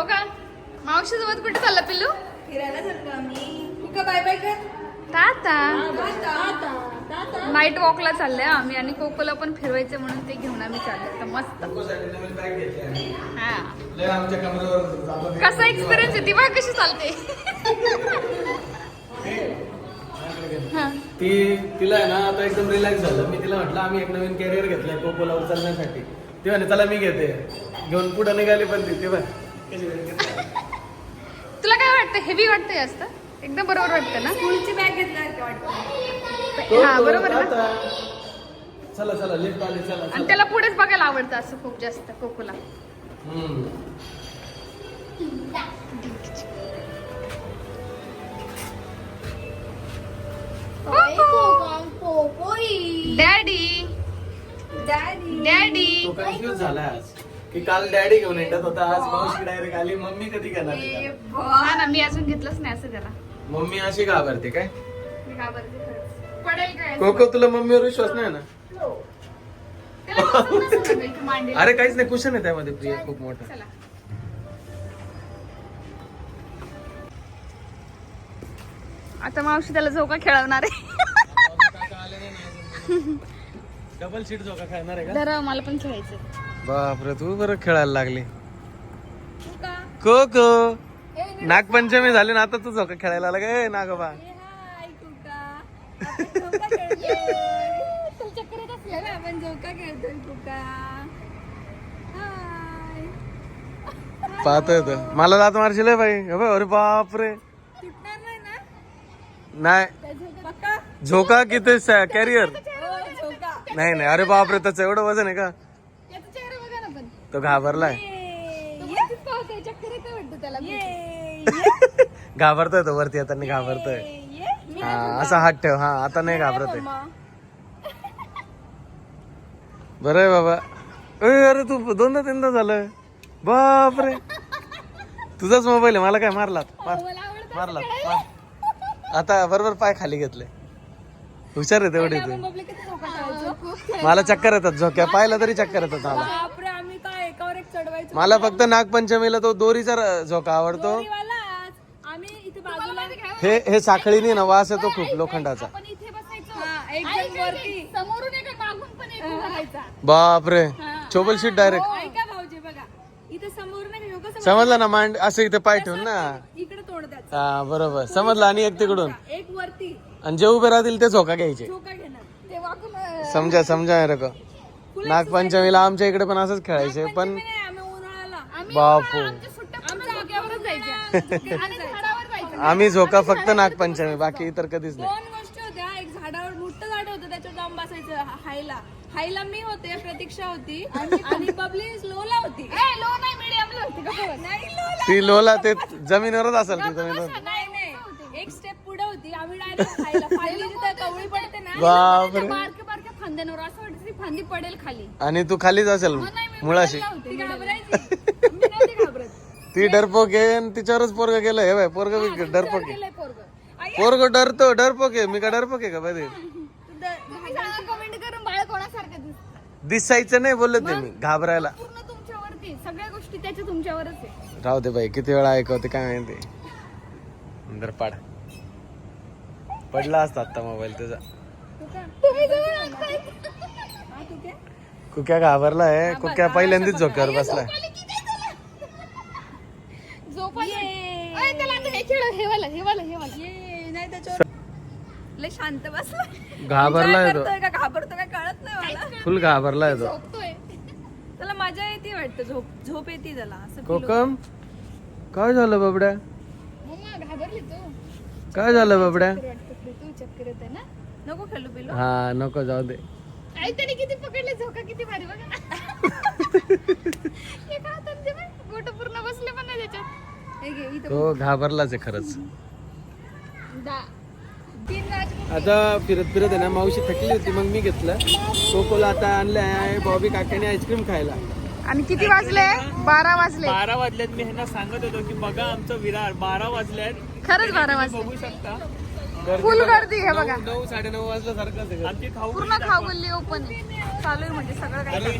हो का? मावशी सोबत कुठे चालला पिल्लू? फिरायला चाललो आम्ही. बाय बाय कर? ताता टाटा टाटा नाईट वॉकला चालले आम्ही आणि कोकोला पण फिरवायचे म्हणून ते घेऊन आम्ही चालले तर मस्त. हा. आमच्या कमरेवर कसा एक्सपिरियन्स आहे? ती बघ कशी चालते. हा. ती तिला आहे ना आता एकदम रिलॅक्स झालं. मी तिला म्हटलं आम्ही एक नवीन कॅरियर घेतलंय कोकोला उचलण्यासाठी. ती म्हणे चला मी घेते. घेऊन पुढे निघाली पण ती. कशी वेळ तुला काय वाटतं? हेवी वाटतं जास्त? एकदम बरोबर वाटतं ना? स्कूलची बॅग घेतल्यावर काय वाटतं? हा बरोबर आहे ना? आता चला चला लिफ्ट आली चला आणि चला. त्याला पुढेच बघायला आवडतं असं खूप जास्त कोकोला. हम्म. डॅडी डॅडी डॅडी झाला आज. की काल डॅडी घेऊन येतात होता आज मावशी डायरेक्ट आली मम्मी कधी घेणार? हा ना मी अजून घेतलंच नाही असं त्याला. मम्मी अशी घाबरते काय? मी घाबरते खरंच. पडेल काय? कोको तुला मम्मीवर विश्वास नाही ना? त्याला बसून मांडीला. अरे काहीच नाही कुशन आहे त्यामध्ये प्रिया खूप मोठा. चला. आता मावशी त्याला झोका खेळवणार आहे. डबल सीट जो का खेळणार आहे का? मला पण खेळायचं बापरे तू बरं खेळायला लागली. कोको नागपंचमी झाली ना आता तू झोका खेळायला आला काय नागोबा. पाहतोय तो. मला जात मारशील बाई. अरे बापरे. नाही ना? नाही. त्या झोका किती कॅरियर? हो नाही नाही. अरे बापरे त्याचं एवढं वजन आहे का याचा चेहरा बघा ना पण तो घाबरलाय. ये तो वरतीच पाहतोय, चक्कर येते वाटतं त्याला ये घाबरतोय तो वरती येताना घाबरतोय. हा असा हात ठेव. हा आता नाही घाबरत आहे. बरं आहे बाबा. अरे तू दोनदा तीनदा झालं बापरे. तुझाच मोबाईल आहे मला काय मारलात? मार मला आवडतं मारलात मार. आता बरोबर पाय खाली घेतले. हुशार आहे तेवढी तू. मला चक्कर येतात झोक्या. पाहिला तरी चक्कर येतात मला बापरे आम्ही काय एकावर एक चढवायचो मला फक्त नागपंचमीला तो दोरीचा झोका आवडतो. हे हे साखळीने ना वास येतो खूप लोखंडाचा. हा, बापरे. चोबल शीट डायरेक्ट ऐका भाऊजी बघा. इथे समोर नाही योगा समोर समजलं ना मांड असं इथे पाय ठेवून ना? इकडे तोंड द्यायचं हा बरोबर. समजलं. आणि एक तिकडून. एक वरती. आणि जे उभे राहतील ते झोका घ्यायचे. समजा समजा रक नागपंचमीला आमच्या इकडे पण असंच खेळायचे पण नाही जायचं आम्ही झोका फक्त नागपंचमी बाकी इतर कधीच नाही. दोन गोष्टी होत्या. एक झाडावर मोठं झाड होतं त्याच्यावर जाऊन बसायचं हा- हायला. हायला मी होते प्रतीक्षा होती. आणि बबली लोला होती. ए, लो नाही मिडियमला होती का बघ. नाही लोला ती लोला ते जमिनीवरच असेल ती जमीन नाही नाही. एक स्टेप पुढे होती. आम्ही डायरेक्ट खायला फायली जिथे कवळी पडते ना बापरे. फांद्यांवर. असं वाटतं ती फांदी पडेल खाली. आणि तू खालीच असेल मुळाशी ती घाबरायची मी नव्हती घाबरत ती डरपोक आहे आणि तिच्यावरच पोरग गेलं हे बाय पोरग डरपोक आहे. पोरगं. डरतो डरपोक आहे. मी का डरपोक आहे का कमेंट करून बाळ कोणासारखं दिसतं? दिसायचं नाही बोलत ते मी घाबरायला. पूर्ण तुमच्यावरती. सगळ्या गोष्टी त्याच्या तुमच्यावरच आहे. राहू दे बाई किती वेळा ऐकवते काय माहिती? नंतर पाड. पडला असता आता मोबाईल तुझा? कुक्या घाबरलाय कुक्या पहिल्यांदाच झोक्यावर बसलाय झोप आली की नाही त्याला? झोप आली. अय, त्याला आता हे खेळ हे वाला हे वाला हे वाला. ये नाही त्याच्यावर. लय शांत बसला. घाबरलाय तो. करतोय का? घाबरतो का कळत नाही मला. फुल घाबरलाय तो. झोपतोय. त्याला मजा येते वाटतं. झोप झोप येते त्याला असं feel कोकम काय झालं बाबड्या? मम्मा घाबरली तू. काय झालं बाबड्या? तर वाटतं तू चक्कर येते ना? होतं. नको खेळू पिलो हा नको जाऊ दे. आई त्याने किती पकडले? झोका किती भारी बघा. ना एका हातात ते बघ, बोटं पूर्ण बसले पण नाही त्याच्यात. हे तो घाबरलाच आहे खरंच. आता फिरत फिरत आहे ना मावशी थकली होती मग मी घेतलं. कोकोला आता आणलं आहे बॉबी काकाने आईस्क्रीम खायला. आणि किती वाजले? बारा वाजले. बारा वाजल्यात मी ह्यांना सांगत होतो की बघा आमचं विरार बारा वाजल्यात खरंच बारा वाजले. बघू शकता. फुल गर्दी आहे बघा. नऊ साडे नऊ वाजल्या आमची खाऊ पूर्ण खाऊ गल्ली ओपन चालू आहे म्हणजे सगळं काही.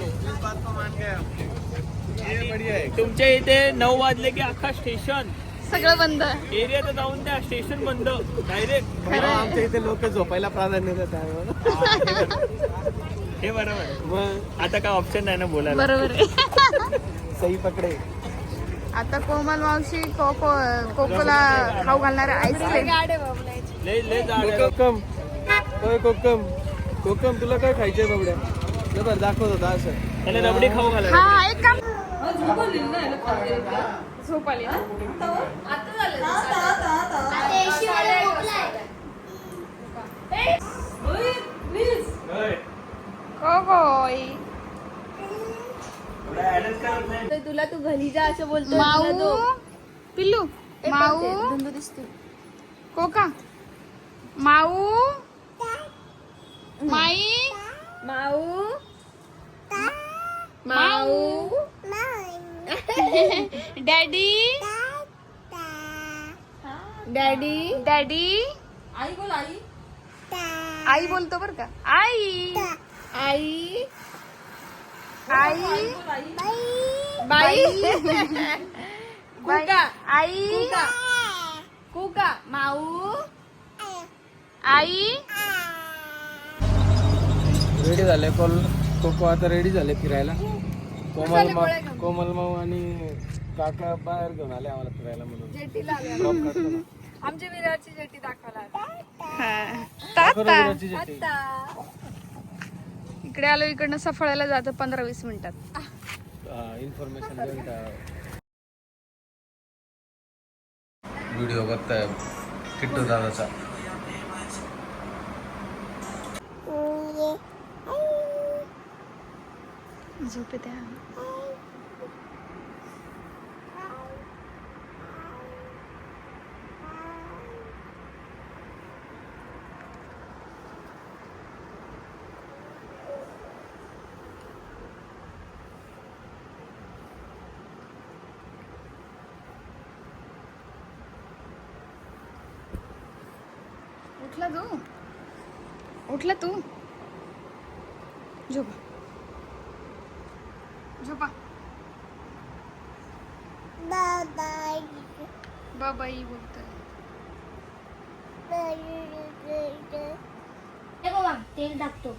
तुमच्या इथे नऊ वाजले की अख्खा स्टेशन सगळं बंद एरियात जाऊन द्या स्टेशन बंद. डायरेक्ट आमच्या इथे लोक झोपायला प्राधान्य देतात हे बरोबर. मग? आता काय ऑप्शन नाही ना बोलायला. बरोबर आहे. सही पकडे. आता कोमल मावशी कोको कोकोला खाऊ घालणार आईस्क्रीम लय लय. कोकम. होय कोकम. कोकम तुला काय खायचंय बाबड्या? जबर दाखवत होता असं त्याला रबडी खाऊ घाला. हा एक काम झोप आली ना? आता झालं ओय, please. कोकोई तर तुला तू घरी जा असं बोलतो माऊ? पिल्लू माऊ? कोका? माऊ? माई? माऊ? माऊ? डॅडी डॅडी डॅडी आई बोल आई. आई बोलतो बर का. आई. आई. आई बाई. कुका. आई. कुका. कुका. माऊ. आई. रेडी झाले कोल कोको आता रेडी झाले फिरायला? कोमल माऊ? कोमल माऊ आणि काका बाहेर घेऊन आले आम्हाला फिरायला म्हणून जेटीला आलोय. Drop करताना. आमच्या विरारची जेटी दाखवायला. हा. आता इकडे आलो इकडनं सफळायला जातो पंधरा वीस मिनिटात हा, इन्फॉर्मेशन देऊन व्हिडिओ बघताय किट्टू दादाचा झोप येते. उठला तू? उठला तू? झोपा. झोपा बाबाई बोलतोय हे बघा तेल टाकतो